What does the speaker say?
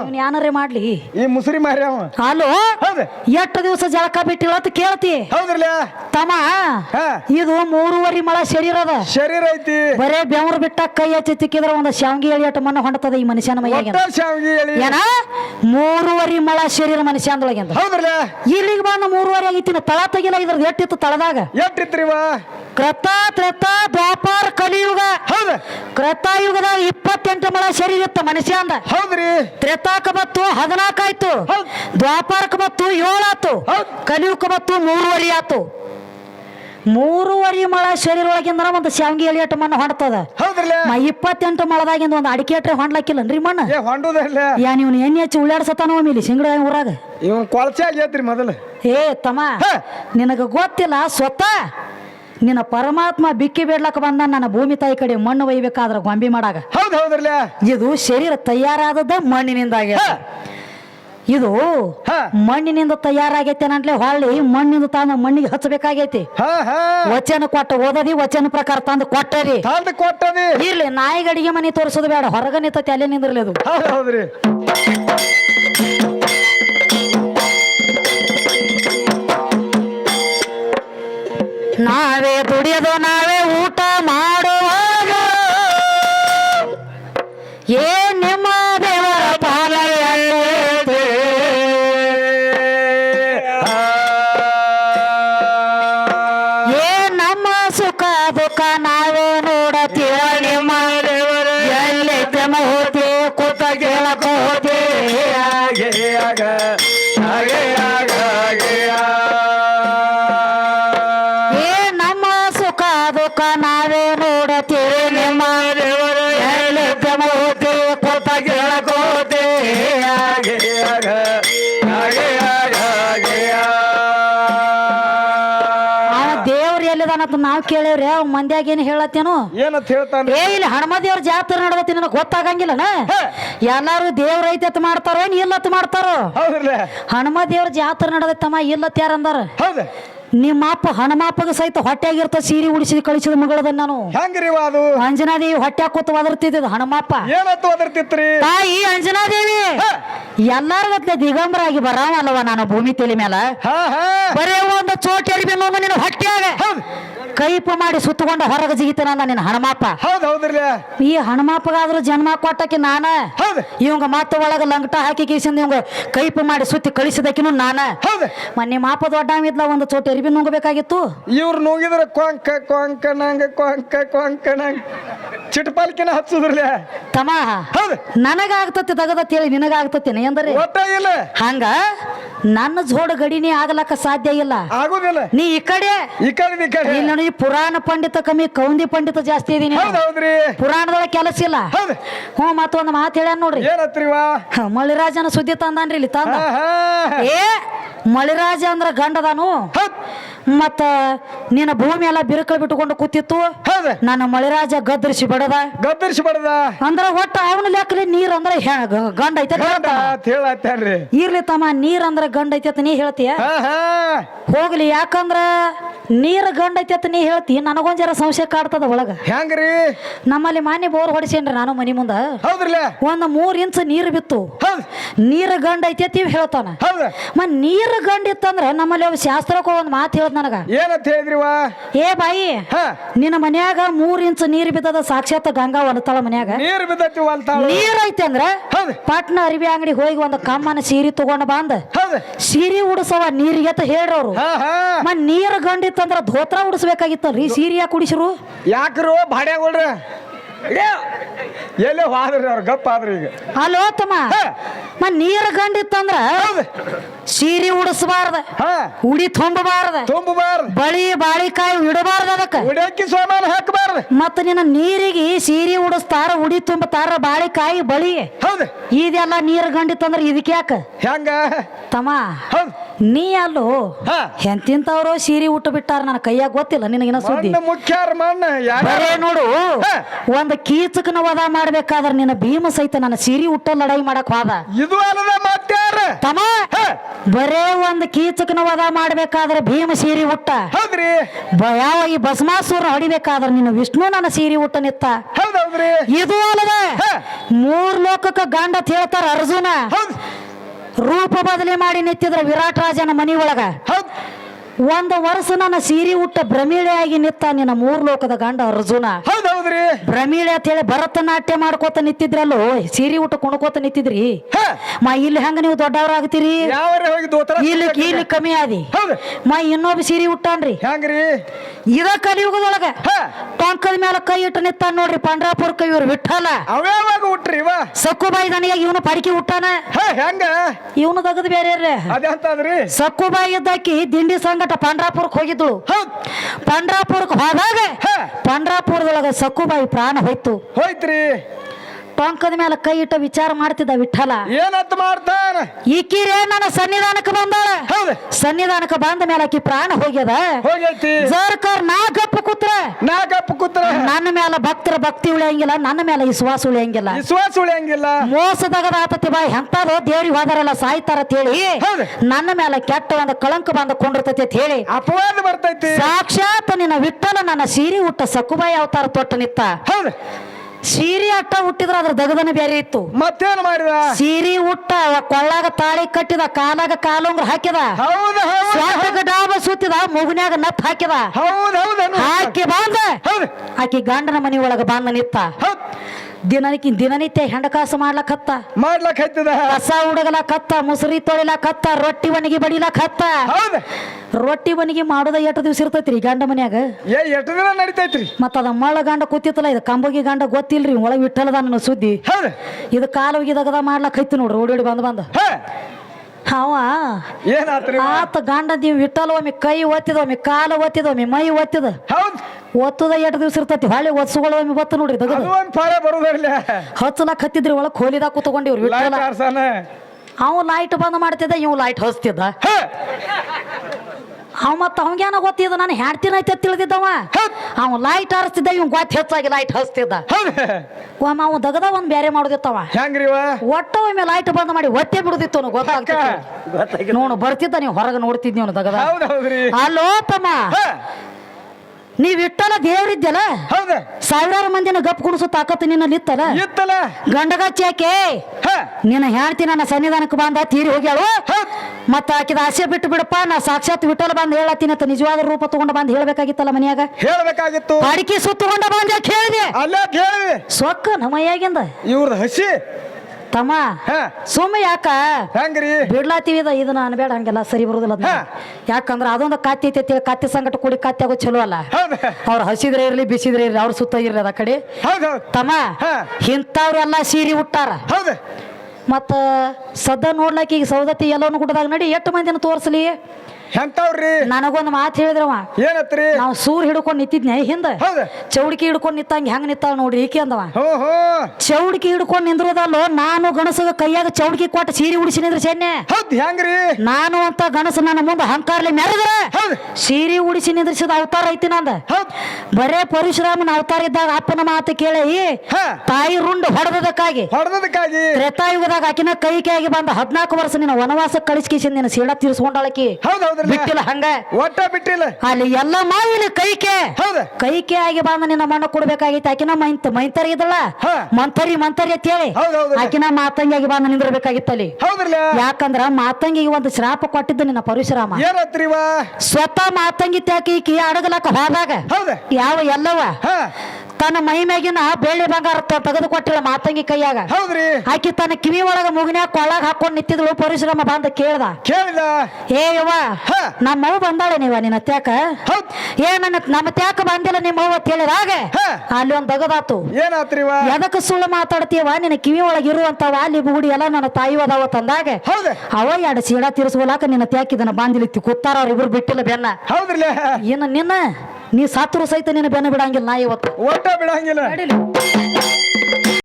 ಇವ್ನ್ ಯಾನರೇ ಮಾಡ್ಲಿ? ಈ ಮುಸುರಿ ಮಾರಿ ಅವ. ಅಲೋ? ಹೌದು. ಎಷ್ಟು ದಿವಸ ಜಳಕ ಬಿಟ್ಟಿಲ್ಲ ಅಂತ ಕೇಳ್ತಿ? ಹೌದ್ರಲ್ಲ ತಮ್ಮ ಹಾ. ಇದು ಮೂರುವರಿ ಮಳ ಶರೀರ ಅದ. ಶರೀರ ಐತಿ. ಬರೇ ಬೆವರು ಬಿಟ್ಟ ಕೈ ಹಚ್ಚಿ ತಿಕ್ಕಿದ್ರೆ ಒಂದ್ ಶಾವ್ಗಿ ಹೇಳಿ ಅಟ್ಟ ಮನ ಹೊಂಟದ ಈ ಮನುಷ್ಯನ ಮೈಯಾಗ ಒಟ್ಟ ಶಾವಿಗೆ ಹೇಳಿ ಏನ? ಮೂರುವರೆ ಮಳ ಶರೀರ ಮನುಷ್ಯ ಅಂದೊಳಗಿಂದ. ಹೌದ್ರಲ್ಲ ಇಲ್ಲಿಗೆ ಬಂದ ಮೂರುವರೆ ಆಗಿತ್ತಿನ ತಳ ತೆಗಿಲ್ಲ ಇದ್ರದ್ದು ಎಟ್ಟಿತ್ತು ತಳದಾಗ? ಎಷ್ಟಿತ್ರಿವ ಕೃತ ತ್ರತ ದ್ವಾಪಾರ ಕಲಿಯುಗ. ಹೌದ. ಯುಗದಾಗ ಇಪ್ಪತ್ತೆಂಟು ಮಳ ಶರೀರ ಇತ್ತ ಮನುಷ್ಯ ಅಂದ. ಹೌದ್ರಿ. ತ್ರೇತಾಕ ಬತ್ತು ಹದಿನಾಲ್ಕು ಆಯ್ತು ಹೌದ್. ದ್ವಾಪಾರಕ ಬತ್ತು ಏಳು ಆತು ಹೌದ್. ಕಲಿಯುಗ ಬತ್ತು ಮೂರುವರೆ ಆತು ಮೂರುವರೆ ಮಳ ಶರೀರ ಒಳಗಿಂದ ಒಂದು ಶಾವ್ಗಿ ಎಳಿಯಟ್ಟು ಮಣ್ಣು ಹೊಂಡ್ತದ ಇಪ್ಪತ್ತೆಂಟು ಮಳದಾಗಿಂದ ಒಂದು ಅಡಿಕೆ ಅಟ್ರೆ ಹೊಂಡ್ಲಾಕಿಲ್ಲನ್ರಿ ಮಣ್ಣು. ಯಾ ನೀವು ಎಣ್ಣೆ ಹಚ್ಚಿ ಉಳ್ಳಾಡ್ಸತಾನ ಒಮ್ಮಿಲಿ ಸಿಂಗಡ ಊರಾಗ? ಇವ್ ಕೊಳಚೆ ಆಗೈತ್ರಿ ಮೊದಲು. ಏ ತಮ್ಮ. ನಿನಗ ಗೊತ್ತಿಲ್ಲ ಸ್ವತಃ ನಿನ್ನ ಪರಮಾತ್ಮ ಬಿಕ್ಕಿ ಬಿಡ್ಲಕ್ ಬಂದ ನನ್ನ ಭೂಮಿ ತಾಯಿ ಕಡೆ ಮಣ್ಣು ಒಯ್ಬೇಕಾದ್ರ ಗೊಂಬಿ ಮಾಡಾಗ. ಹೌದು ಹೌದ್ರಲ್ಲ ಇದು ಶರೀರ ತಯಾರಾದದ ಮಣ್ಣಿನಿಂದ ಆಗ್ಯದ ಇದು ಮಣ್ಣಿನಿಂದ ತಯಾರಾಗೈತೆ ಅಂತಲೇ ಹೊಳ್ಳಿ ಮಣ್ಣಿಂದ ತಾನು ಮಣ್ಣಿಗೆ ಹಚ್ಚಬೇಕಾಗೈತಿ. ವಚನ ಕೊಟ್ಟ ಓದದಿ ವಚನ ಪ್ರಕಾರ ತಂದು ಕೊಟ್ಟರಿ ಕೊಟ್ಟದಿ. ಇರ್ಲಿ ನಾಯಿಗೆ ಅಡಿಗೆ ಮನೆ ತೋರಿಸೋದು ಬೇಡ ಹೊರಗ ನಿಂತತಿ ಅಲ್ಲೇ ನಿಂದಿರ್ಲಿ ಅದು. ನಾವೇ ದುಡಿಯೋದು ನಾವೇ ಊಟ ಮಾಡುವಾಗ ಏ ನಿಮ್ಮ ದೇವರ ಪಾಲನೆ ಏ ನಮ್ಮ ಸುಖ, ದುಃಖ ನಾವೇ ನೋಡತೀವ ನಿಮ್ಮ ಎಲ್ಲಿ ಹೋತಿ ಕೂತ ಹೋದೆ ಏ ದೇವ್ರ ನಾವು ಕೇಳೇವ್ರಿ ಅವ್ ಮಂದ್ಯಾಗ ಏನ್ ಹೇಳತ್ತೇನು ಏನಂತ ಹೇಳ್ತಾನ್ರಿ? ಏ ಇಲ್ಲಿ ಹನುಮದೇವ್ರ ಜಾತ್ರೆ ನಡದತಿ ನನಗೆ ಗೊತ್ತಾಗಂಗಿಲ್ಲನ. ಎಲ್ಲಾರು ದೇವ್ರ ಐತತ್ ಮಾಡ್ತಾರೋ ಏನ್ ಇಲ್ಲತ್ ಮಾಡ್ತಾರೋ? ಹೌದ್ರಲ್ಲ ಹನುಮ ದೇವ್ರ ಜಾತ್ರೆ ನಡದತ್ತಮ್ಮ ಇಲ್ಲತ್ ಯಾರ ಅಂದಾರ ಹೌದ ನಿಮ್ಮ ಅಪ್ಪ ಹಣಮಾಪಗ ಸಹಿತ ಹೊಟ್ಯಾಗಿರ್ತ ಸೀರೆ ಉಡಿಸಿ ಕಳಿಸಿದ ಮಗಳದ ನಾನು. ಹೆಂಗ್ರಿ ಅದು? ಅಂಜನಾದೇವಿ ಹೊಟ್ಟೆ ಕೂತು ಒದರ್ತಿದ್ದ ಹಣಮಾಪ. ಏನತ್ತು ಒದರ್ತಿತ್ರಿ? ತಾಯಿ ಅಂಜನಾದೇವಿ! ಎಲ್ಲಾರ್ಗತ್ಲೆ ದಿಗಂಬರ ಆಗಿ ಬರಾವಲ್ಲವ ನಾನು ಭೂಮಿ ತಲೆ ಮೇಲ ಬರೇ ಒಂದು ಚೋಟ್ ಎರಿಬೇಕು ನಿನ್ನ ಹೊಟ್ಟೆಯಾಗ ಕೈಪ ಮಾಡಿ ಸುತ್ತಕೊಂಡ ಹೊರಗೆ ಜಿಗಿತಾನ ನಿನ್ನ ಹಣಮಾಪ. ಈ ಹಣಮಾಪಗಾದ್ರೂ ಜನ್ಮ ಕೊಟ್ಟಕ್ಕೆ ನಾನ? ಇವಂಗ ಮತ್ತೆ ಒಳಗ ಲಂಗಟ ಹಾಕಿ ಕೇಸಿಂದ ಇವಂಗ ಕೈಪ ಮಾಡಿ ಸುತ್ತಿ ಕಳಿಸಿದಕಿನು ನಾನ. ಮೊನ್ನೆ ಮಾಪ ದೊಡ್ಡ ಒಂದು ಚೋಟ ಎರಿಬಿ ನುಂಗಬೇಕಾಗಿತ್ತು? ಇವ್ರು ನುಂಗಿದ್ರೆ ಕೊಂಕ ಕೊಂಕ ನಂಗ ಕೊಂಕ ಕೊಂಕ ನಂಗ. ಚಿಟಪಾಲ್ಕಿನ ಹಚ್ಚುದ್ರಲ್ಲ? ತಮ್ಮ ಹೌದು. ನನಗಾಗ್ತತಿ ತಗದತ್ ಹೇಳಿ ನಿನಗಾಗ್ತತೇನೆ ಎಂದರೆ? ಒಟ್ಟ ಇಲ್ಲ. ಹಂಗ ನನ್ನ ಜೋಡ ಗಡಿನಿ ಆಗ್ಲಕ್ಕ ಸಾಧ್ಯ ಇಲ್ಲ. ಆಗುದಿಲ್ಲ. ನೀ ಈ ಕಡೆ ಈ ಕಡೆ ಈ ಕಡೆ. ಇಲ್ಲಿ ನೋಡಿ ಪುರಾಣ ಪಂಡಿತ ಕಮ್ಮಿ ಕೌಂದಿ ಪಂಡಿತ ಜಾಸ್ತಿ ಇದೀನಿ. ಹೌದು ಹೌದ್ರಿ. ಪುರಾಣದೊಳಗೆ ಕೆಲಸ ಇಲ್ಲ. ಹೌದು. ಹ್ಞೂ ಮತ್ತೊಂದು ಮಾತು ಹೇಳ್ಯಾನ ನೋಡ್ರಿ. ಏನತ್ರಿವಾ? ಮಳಿರಾಜನ ಸುದ್ದಿ ತಂದಾನ್ರಿ ಇಲ್ಲಿ ತಂದ. ಏ ಮಳಿರಾಜ ಅಂದ್ರ ಗಂಡದಾನು? ಮತ್ತ ನಿನ್ನ ಭೂಮಿ ಎಲ್ಲ ಬಿರುಕಲ್ ಬಿಟ್ಟುಕೊಂಡು ಕೂತಿತ್ತು. ಹೌದು. ನನ್ನ ಮಳಿರಾಜ ಗದ್ದರಿಸಿ ಬಡದ. ಗದ್ದರಿಸಿ ಬಡದ. ಅಂದ್ರ ಒಟ್ಟ ಅವನ ಲೆಕ್ಕಲಿ ನೀರ್ ಅಂದ್ರ ಗಂಡ ಐತೆ. ಇರ್ಲಿ ತಮ್ಮ ನೀರ್ ಅಂದ್ರ ಗಂಡ ಐತೆ ಅಂತ ನೀ ಹೇಳ್ತೀಯ? ಹೋಗ್ಲಿ ಯಾಕಂದ್ರ ನೀರ್ ಗಂಡ ಐತೆ ಅಂತ ನೀ ಹೇಳ್ತಿ ನನಗೊಂದ್ ಜರ ಸಂಶಯ ಕಾಡ್ತದ ಒಳಗ. ಹೆಂಗ್ರಿ ನಮ್ಮಲ್ಲಿ ಮಾನ್ಯ ಬೋರ್ ಹೊಡಿಸೇನ್ರಿ ನಾನು ಮನಿ ಮುಂದ. ಹೌದ್ರಲ್ಲ? ಒಂದ್ ಮೂರ್ ಇಂಚ್ ನೀರ್ ಬಿತ್ತು. ನೀರ್ ಗಂಡ ಐತೆ ಅಂತ ಹೇಳ್ತಾನ. ಮತ್ ನೀರ್ ಗಂಡ ಇತ್ತಂದ್ರ ನಮ್ಮಲ್ಲಿ ಶಾಸ್ತ್ರಕ್ಕೂ ಒಂದ್ ಮಾತು ಹೇಳ್ದ ನನಗ? ಏನಂತ ಹೇಳಿದ್ರಿವ ಏ ಬಾಯಿ ಹಾ. ನಿನ್ನ ಮನ್ಯಾಗ ಮೂರ್ ಇಂಚ್ ನೀರ್ ಬಿದ್ದದ ಸಾಕ್ಷಾತ್ ಗಂಗಾ ಹೊಲತಾಳ ಮನ್ಯಾಗ. ನೀರ್ ಬಿದ್ದತಿ ನೀರ್ ಐತೆ ಅಂದ್ರ ಹೌದ್. ಪಟ್ನ ಅರಿವಿ ಅಂಗಡಿ ಹೋಗಿ ಒಂದು ಕಮ್ಮನ ಸೀರೆ ತಗೊಂಡ್ ಬಂದ. ಹೌದ್. ಸೀರೆ ಉಡಿಸವ ನೀರಿಗೆ ಅಂತ ಹೇಳ್ರವ್ರು ಹಾ ಹಾ. ಮ ನೀರ್ ಗಂಡಿತ್ತಂದ್ರ ಧೋತ್ರ ಉಡಿಸ್ಬೇಕಾಗಿತ್ತಲ್ರಿ ಸೀರೆ ಯಾಕೆ ಉಡಿಸ್ರು? ಯಾಕ್ರು ಬಾಡ್ಯಾಗೊಳ್ರ ಎಲ್ಲೇ ಹೋದ್ರಿ ಅವ್ರ? ಗಪ್ಪ ಆದ್ರಿ ಈಗ. ಅಲೋ ತಮ್ಮ. ಮತ್ ಮ ನೀರ್ ಗಂಡಿತ್ತಂದ್ರ ಹೌದ್. ಸೀರೆ ಉಡಿಸ್ಬಾರ್ದ. ಉಡಿ ತುಂಬಬಾರ್ದ. ತುಂಬಬಾರ್ದ. ಬಳಿ ಬಾಳಿಕಾಯಿ ಇಡಬಾರ್ದ ಅದಕ್ಕ. ಉಡಕ್ಕಿ ಸಾಮಾನು ಹಾಕಬಾರ್ದ. ಮತ್ತ ನಿನ್ನ ನೀರಿಗೆ ಸೀರೆ ಉಡಿಸ್ತಾರ ಉಡಿ ತುಂಬತಾರ ಬಾಳಿಕಾಯಿ ಬಳಿ. ಹೌದು. ಇದೆಲ್ಲ ನೀರ್ ಗಂಡಿತ್ತಂದ್ರ ಇದಕ್ಕೆ ಯಾಕ ಹೆಂಗ? ತಮ್ಮ. ಹೌದ್. ನೀ ಅಲ್ಲೋ? ಹಾ. ಎಂತಿಂತವ್ರು ಸೀರೆ ಉಟ್ಟು ಬಿಟ್ಟಾರ ನನ್ನ ಕೈಯಾಗ ಗೊತ್ತಿಲ್ಲ ನಿನಗಿನ ಸುದ್ದಿ. ಮಣ್ಣು ಮುಖ್ಯಾರ ಮಣ್ಣು ಯಾರ ಬರೇ ನೋಡು ಒಂದು ಒಂದ್ ಕೀಚಕನ ವದ ಮಾಡ್ಬೇಕಾದ್ರ ನಿನ್ನ ಭೀಮ ಸಹಿತ ನನ್ನ ಸೀರೆ ಉಟ್ಟ ಲಡಾಯಿ ಮಾಡಕ್ ಹೋದ. ಇದು ಅಲ್ಲದ ಮತ್ತಾರ ತಮ್ಮ ಹಾ. ಬರೇ ಒಂದ್ ಕೀಚಕನ ವದ ಮಾಡ್ಬೇಕಾದ್ರೆ ಭೀಮ ಸೀರೆ ಉಟ್ಟ ಹೌದ್ರಿ. ಬ- ಯಾವ ಈ ಭಸ್ಮಾಸುರ ಹೊಡಿಬೇಕಾದ್ರೆ ನಿನ್ನ ವಿಷ್ಣು ನನ್ನ ಸೀರೆ ಉಟ್ಟ ನಿತ್ತ. ಇದು ಅಲ್ಲದೆ ಹಾ. ಮೂರ್ ಲೋಕಕ್ಕ ಗಂಡ ತೇಳ್ತಾರ ಹೇಳ್ತಾರ ಅರ್ಜುನ. ಹೌದ್. ರೂಪ ಬದಲಿ ಮಾಡಿ ನಿಂತಿದ್ರ ವಿರಾಟ್ ರಾಜನ ಮನಿ ಒಳಗ. ಹೌದ್. ಒಂದು ವರ್ಷ ನನ್ನ ಸೀರೆ ಉಟ್ಟ ಭ್ರಮಿಳೆಯಾಗಿ ನಿತ್ತ ನಿನ್ನ ಮೂರ್ ಲೋಕದ ಗಂಡ ಅರ್ಜುನ. ಭ್ರಮಿಳೆ ಅಂತ ಹೇಳಿ ಭರತನಾಟ್ಯ ಮಾಡ್ಕೋತ ನಿಂತಿದ್ರಲ್ಲೋ ಸೀರೆ ಉಟ್ಟ ಕುಣ್ಕೋತ ನಿಂತಿದ್ರಿ. ಹ ಮಾ ಇಲ್ಲಿ ಹೆಂಗ ನೀವು ದೊಡ್ಡವ್ರ ಆಗ್ತೀರಿ? ಹೋಗಿ ದೋತರ ಇಲ್ಲಿ ಇಲ್ಲಿ ಕಮ್ಮಿ ಆದಿ. ಹೌದ್. ಮಾ ಇನ್ನೊಬ್ಬ ಸೀರೆ ಉಟ್ಟಾನ್ರಿ. ಹೆಂಗ್ರಿ? ಇದ ಕಲಿಯುಗದೊಳಗ. ಟೊಂಕದ ಮೇಲೆ ಕೈ ಇಟ್ಟು ನಿಂತಾನ ನೋಡ್ರಿ ಪಂಡ್ರಾಪುರಕ್ಕೆ ಇವ್ರು ವಿಠಲ ಅವ್ಯಾವಾಗ ಹುಟ್ರಿ ಇವ? ಸಕ್ಕುಬಾಯಿ ನನಗೆ ಇವನು ಪಡಿಕೆ ಹುಟ್ಟಾನ ಹೆಂಗ? ಇವನು ತಗದ್ ಬೇರೆ ಅಂತಂದ್ರಿ. ಸಕ್ಕುಬಾಯಿ ಇದ್ದಾಕಿ ದಿಂಡಿ ಸಂಗಟ ಪಂಡ್ರಾಪುರಕ್ಕೆ ಹೋಗಿದ್ಳು ಪಂಡ್ರಾಪುರಕ್ಕೆ ಹೋದಾಗ ಪಂಡ್ರಾಪುರದೊಳಗ ಸಕ್ಕುಬಾಯಿ ಪ್ರಾಣ ಹೋಯ್ತು. ಹೋಯ್ತ್ರಿ. ಟೊಂಕದ ಮೇಲೆ ಕೈ ಇಟ್ಟ ವಿಚಾರ ಮಾಡ್ತಿದ್ದ ವಿಠಲ. ಏನಂತ ಈ ಈಕಿರೇ ನನ್ನ ಸನ್ನಿಧಾನಕ್ಕೆ ಬಂದಾಳ. ಸನ್ನಿಧಾನಕ್ಕೆ ಬಂದ ಮೇಲೆ ಆಕಿ ಪ್ರಾಣ ಹೋಗ್ಯದ. ಹೋಗೈತಿ ಸರ್ಕಾರ ನಾ ಗಪ್ಪ ಕೂತ್ರ. ನಾ ಗಪ್ಪ ಕೂತ್ರ. ನನ್ನ ಮೇಲೆ ಭಕ್ತರ ಭಕ್ತಿ ಉಳಿಯಂಗಿಲ್ಲ ನನ್ನ ಮೇಲೆ ವಿಶ್ವಾಸ ಉಳಿಯಂಗಿಲ್ಲ. ವಿಶ್ವಾಸ ಉಳಿಯಂಗಿಲ್ಲ. ಮೋಸದಾಗದ ಆತತಿ ಬಾಯ್ ಎಂತದು ದೇವ್ರಿಗೆ ಹೋದಾರಲ್ಲ ಸಾಯ್ತಾರ ಹೇಳಿ. ನನ್ನ ಮೇಲೆ ಕೆಟ್ಟ ಒಂದು ಕಳಂಕ ಬಂದ ಕೊಂಡಿರ್ತೈತಿ ಅಂತ ಹೇಳಿ ಅಪವಾದ ಬರ್ತೈತಿ. ಸಾಕ್ಷಾತ್ ನಿನ್ನ ವಿಠಲ ನನ್ನ ಸೀರೆ ಹುಟ್ಟ ಸಕ್ಕುಬಾಯಿ ಅವತಾರ ತೊಟ್ಟ ನಿತ್ತ. ಹೌದ್. ಸೀರೆ ಅಟ್ಟ ಹುಟ್ಟಿದ್ರ ಅದ್ರ ದಗದನ ಬೇರೆ ಇತ್ತು. ಮತ್ತೇನ್ ಮಾಡಿದ? ಸೀರೆ ಹುಟ್ಟ ಕೊಳ್ಳಾಗ ತಾಳಿ ಕಟ್ಟಿದ ಕಾಲಾಗ ಕಾಲುಂಗ್ರ ಹಾಕಿದ ಹೌದು ಹೌದ್. ಸ್ವಾತಕ ಡಾಬ ಸುತ್ತಿದ ಮುಗುನ್ಯಾಗ ನಪ್ ಹಾಕಿದ ಹಾಕಿ ಬಾಂದ. ಹೌದು. ಆಕಿ ಗಂಡನ ಮನಿ ಒಳಗ ಬಂದ ನಿತ್ತ. ಹೌದ್ ದಿನನಿಕ್ಕಿ ದಿನನಿತ್ಯ ಹೆಂಡಕಾಸು ಮಾಡ್ಲಕತ್ತ. ಮಾಡ್ಲಕ್ ಹತ್ತಿದ ಕಸ ಹುಡುಗಲಕತ್ತ ಮುಸುರಿ ತೊಳಿಲಕತ್ತ ರೊಟ್ಟಿ ಒಣಗಿ ಬಡಿಲಕತ್ತ. ರೊಟ್ಟಿ ಒಣಗಿ ಮಾಡೋದ ಎಷ್ಟು ದಿವ್ಸ ಇರ್ತೈತ್ರಿ ಗಂಡ ಮನ್ಯಾಗ? ಏ ಎಷ್ಟು ದಿನ ನಡಿತೈತ್ರಿ? ಮತ್ತ ಅದ ಮಳ್ಳ ಗಂಡ ಕೂತಿತ್ತಲ್ಲ ಇದು ಕಂಬಗಿ ಗಂಡ ಗೊತ್ತಿಲ್ರಿ ಒಳಗೆ ವಿಠಲದ ನನ್ನ ಸುದ್ದಿ ಇದು ಕಾಲು ಒಗಿದಾಗದ ಮಾಡ್ಲಕ್ ಐತಿ ನೋಡ್ರಿ ಓಡಿ ಓಡಿ ಬಂದ್ ಬಂದ. ಅವ ಏನಾತ್ರಿ ಆತ ಗಂಡ ನೀವು ವಿಠಲ ಒಮ್ಮೆ ಕೈ ಒತ್ತಿದ ಒಮ್ಮೆ ಕಾಲು ಒತ್ತಿದ ಒಮ್ಮೆ ಮೈ ಒತ್ತಿದ. ಹೌದ್. ಒತ್ತದ ಎಂಟು ದಿವಸ ಇರ್ತೈತಿ? ಹೊಳ್ಳಿ ಒತ್ಸುಗಳು ಒಮ್ಮೆ ಬತ್ತ ನೋಡ್ರಿ ತಗದು. ಒಂದ್ ಬರುದಿಲ್ಲ ಹಚ್ಚಲಕ್ ಹತ್ತಿದ್ರಿ ಒಳಗ್ ಕೋಲಿದಾಗ ಕೂತ್ಕೊಂಡಿವ್ರಿ ವಿಠಲ ಅವ ಲೈಟ್ ಬಂದ್ ಮಾಡ್ತಿದ್ದ ಇವ್ ಲೈಟ್ ಹಚ್ತಿದ್ದ. ಅವ್ ಮತ್ತ ಅವಂಗೇನ ಗೊತ್ತಿದ್ದ ನಾನು ಹೆಣ್ತಿನ ಐತೆ ತಿಳಿದಿದ್ದವ ಅವ್. ಲೈಟ್ ಹರಿಸ್ತಿದ್ದ ಇವ್ ಗೊತ್ತ ಹೆಚ್ಚಾಗಿ ಲೈಟ್ ಹಚ್ತಿದ್ದ. ಒಮ್ಮೆ ಅವ ದಗದ ಒಂದ್ ಬೇರೆ ಮಾಡೋದಿತ್ತವ ಒಟ್ಟ ಒಮ್ಮೆ ಲೈಟ್ ಬಂದ್ ಮಾಡಿ ಒತ್ತೆ ಬಿಡುದಿತ್ತು ಅವ್ನು ಗೊತ್ತಾಗ್ತಿತ್ತು. ನೋಡು ಬರ್ತಿದ್ದ ನೀವು ಹೊರಗೆ ನೋಡ್ತಿದ್ ನೀವು ದಗದ ಅಲ್ಲೋ ತಮ್ಮ. ನೀವ್ ಇಟ್ಟಲ್ಲ ದೇವ್ರಿದ್ಯಲ್ಲ ಹೌದ. ಸಾವಿರಾರು ಮಂದಿನ ಗಪ್ ಕುಣಿಸೋ ತಾಕತ್ತು ನಿನ್ನಲ್ಲಿ ಇತ್ತಲ್ಲ? ಇತ್ತಲ್ಲ. ಗಂಡಗಚ್ಚಿ ಯಾಕೆ? ಹ. ನಿನ್ನ ಹೇಳ್ತಿ ನನ್ನ ಸನ್ನಿಧಾನಕ್ಕೆ ಬಂದ ತೀರಿ ಹೋಗ್ಯಾಳು? ಮತ್ತ ಆಕಿದ ಆಸೆ ಬಿಟ್ಟು ಬಿಡಪ್ಪ ನಾ ಸಾಕ್ಷಾತ್ ವಿಠಲ್ ಬಂದ್ ಹೇಳತ್ತೀನಿ ಅಂತ ನಿಜವಾದ ರೂಪ ತಗೊಂಡ ಬಂದ್ ಹೇಳ್ಬೇಕಾಗಿತ್ತಲ್ಲ ಮನ್ಯಾಗ? ಹೇಳ್ಬೇಕಾಗಿತ್ತು. ಅಡಿಕೆ ಸುತ್ತಕೊಂಡ ಬಂದ ಕೇಳಿದೆ ಅಲ್ಲೇ ಸೊಕ್ಕ ನಮ್ಮಯ್ಯಾಗಿಂದ ಇವ್ರದ್ ಹಸಿ. ತಮ್ಮ ಹ. ಸುಮ್ಮ ಯಾಕ? ಹೆಂಗ್ರಿ? ಬಿಡ್ಲಾತೀವಿ ಇದ ಇದನ್ನ ಅನ್ಬೇಡ ಹಂಗೆಲ್ಲ ಸರಿ ಬರುದಿಲ್ಲ ಅದ್ನ. ಹಾ. ಯಾಕಂದ್ರ ಅದೊಂದು ಕತ್ತಿ ಐತಿ ಕತ್ತಿ ಸಂಗಟ ಕೂಡಿ ಕತ್ತಿ ಆಗೋ ಚಲೋ ಅಲ್ಲ. ಹೌದ. ಅವ್ರು ಹಸಿದ್ರೆ ಇರ್ಲಿ ಬಿಸಿದ್ರೆ ಇರ್ಲಿ ಅವ್ರ ಸುತ್ತ ಇರ್ಲಿ ಅದ ಕಡೆ. ಹೌದ್ ಹೌದ್. ತಮ್ಮ ಹಾ. ಇಂಥವ್ರೆಲ್ಲ ಸೀರಿ ಉಟ್ಟಾರ. ಹೌದ. ಮತ್ತ ಸದ್ದ ನೋಡ್ಲಕ್ಕ ಈಗ ಸೌದತ್ತಿ ಎಲ್ಲವನ್ನ ಗುಡ್ಡದಾಗ ನಡಿ ಎಷ್ಟು ಮಂದಿನ ತೋರ್ಸಲಿ? ಎಂತವ್ರಿ ನನಗೊಂದು ಮಾತು ಹೇಳಿದ್ರವ ಏನತ್ರಿ? ನಾವು ಸೂರ್ ಹಿಡ್ಕೊಂಡು ನಿಂತಿದ್ನೆ ಹಿಂದ? ಚೌಡಿಕಿ ಹಿಡ್ಕೊಂಡು ನಿಂತಂಗ ಹೆಂಗ್ ನಿಂತಾಳ ನೋಡ್ರಿ ಈಕೆ ಅಂದವ. ಚೌಡಿಕಿ ಹಿಡ್ಕೊಂಡು ನಿಂದ್ರದಲ್ಲೋ ನಾನು ಗಣಸಗ ಕೈಯಾಗ ಚೌಡಿಕಿ ಕೊಟ್ಟ ಸೀರೆ ಉಡಿಸಿ ನಿಂದ್ರ ಸೆನ್ನೆ? ಹೌದ್ ಹೆಂಗ್ರಿ? ನಾನು ಅಂತ ಗಣಸ ನನ್ನ ಮುಂದೆ ಹಂಕಾರ್ಲಿ ಮೆರೆದ್ರ ಸೀರೆ ಉಡಿಸಿ ನಿಂದ್ರಿಸಿದ ಅವತಾರ ಐತಿ ನಂದ. ಬರೇ ಪರಶುರಾಮನ ಅವತಾರ ಇದ್ದಾಗ ಅಪ್ಪನ ಮಾತು ಕೇಳಿ ತಾಯಿ ರುಂಡು ಹೊಡೆದಕ್ಕಾಗಿ ಹೊಡೆದಕ್ಕಾಗಿ ತ್ರೇತಾಯುಗದಾಗ ಆಕಿನ ಕೈ ಕೈಯಾಗಿ ಬಂದ ಹದ್ನಾಲ್ಕು ವರ್ಷ ನಿನ್ನ ವನವಾಸ ಕಳಿಸ್ಕಿಸಿ ನಿನ್ನ ಸೀಡ ತೀರ್ಸ್ಕೊಂಡಾಳಕಿ. ಹೌದ್. ಬಿಟ್ಟಿಲ್ಲ ಹಂಗ? ಒಟ್ಟ ಬಿಟ್ಟಿಲ್ಲ. ಅಲ್ಲಿ ಎಲ್ಲ ಮಾವಿನ ಕೈಕೆ. ಹೌದ. ಕೈಕೆ ಆಗಿ ಬಂದ ನಿನ್ನ ಮಣ್ಣು ಕೊಡ್ಬೇಕಾಗಿತ್ತು ಆಕಿನ ಮೈಂತ ಮೈಂತರಿ ಇದಲ್ಲ ಹಾ. ಮಂತರಿ ಮಂತರಿ ಅಂತ ಹೇಳಿ ಹೌದ್. ಆಕಿನ ಮಾತಂಗಿಯಾಗಿ ಬಂದ ನಿಂದಿರ್ಬೇಕಾಗಿತ್ತು ಅಲ್ಲಿ. ಹೌದ್ರಲ್ಲ. ಯಾಕಂದ್ರ ಮಾತಂಗಿಗೆ ಒಂದು ಶ್ರಾಪ ಕೊಟ್ಟಿದ್ದು ನಿನ್ನ ಪರಶುರಾಮ. ಏನತ್ರಿ ಇವ ಸ್ವತಃ ಮಾತಂಗಿ ತ್ಯಾಕಿ ಕಿ ಅಡಗಲಕ್ಕ ಹೋದಾಗ ಹೌದ. ಯಾವ ಎಲ್ಲವ? ಹ. ತನ್ನ ಮೈ ಮ್ಯಾಗಿನ ಬೆಳ್ಳಿ ಬಂಗಾರ ತೆಗೆದುಕೊಟ್ಟಿಲ್ಲ ತೆಗೆದು ಕೊಟ್ಟಿಲ್ಲ ಮಾತಂಗಿ ಕೈಯಾಗ. ಹೌದ್ರಿ. ಆಕಿ ತನ್ನ ಕಿವಿ ಒಳಗ ಮುಗಿನ್ಯಾಗ ಕೊಳ್ಳಾಗ ಹಾಕೊಂಡ್ ನಿಂತಿದ್ಳು ಪರಶುರಾಮ ಬಂದ ಕೇಳ್ದ. ಕೇಳಿದ. ಏ ಯವ್ವ ಹ. ಮಗು ಬಂದಾಳೆ ನೀವ ನಿನ್ನ ತ್ಯಾಕ? ಏ ನನ್ನ ನಮ್ಮ ತ್ಯಾಕ ಬಂದಿಲ್ಲ ನಿಮ್ಮ ಅವ್ವ ಅಂತ ಹೇಳಿದಾಗ ಹ. ಅಲ್ಲಿ ಒಂದ್ ದಗದಾತು. ಏನಾತ್ರಿ ಎದಕ್ಕೆ ಸುಳ್ಳು ಮಾತಾಡ್ತೀವ ನಿನ್ನ ಕಿವಿ ಒಳಗೆ ಇರುವಂತವ ಅಲ್ಲಿ ಬುಗುಡಿ ಎಲ್ಲ ನನ್ನ ತಾಯಿ ಅದಾವ ತಂದಾಗ. ಅವ ಎರಡು ಸೀಡಾ ತೀರಿಸ್ಕೊಲಾಕ ನಿನ್ನ ತ್ಯಾಕಿದನ ಬಂದಿಲಿತ್ತಿ ಕೂತಾರ ಅವ್ರಿಬ್ರು ಬಿಟ್ಟಿಲ್ಲ ಬೆನ್ನ. ಹೌದ್ರಲ್ಲ ಏನು ನಿನ್ನ ನೀ ಸಾತ್ರು ಸಹಿತ ನಿನ್ನ ಬೆನ್ನ ಬಿಡಂಗಿಲ್ಲ ನಾ ಇವತ್ತು. ಒಟ್ಟ ಬಿಡಂಗಿಲ್ಲ.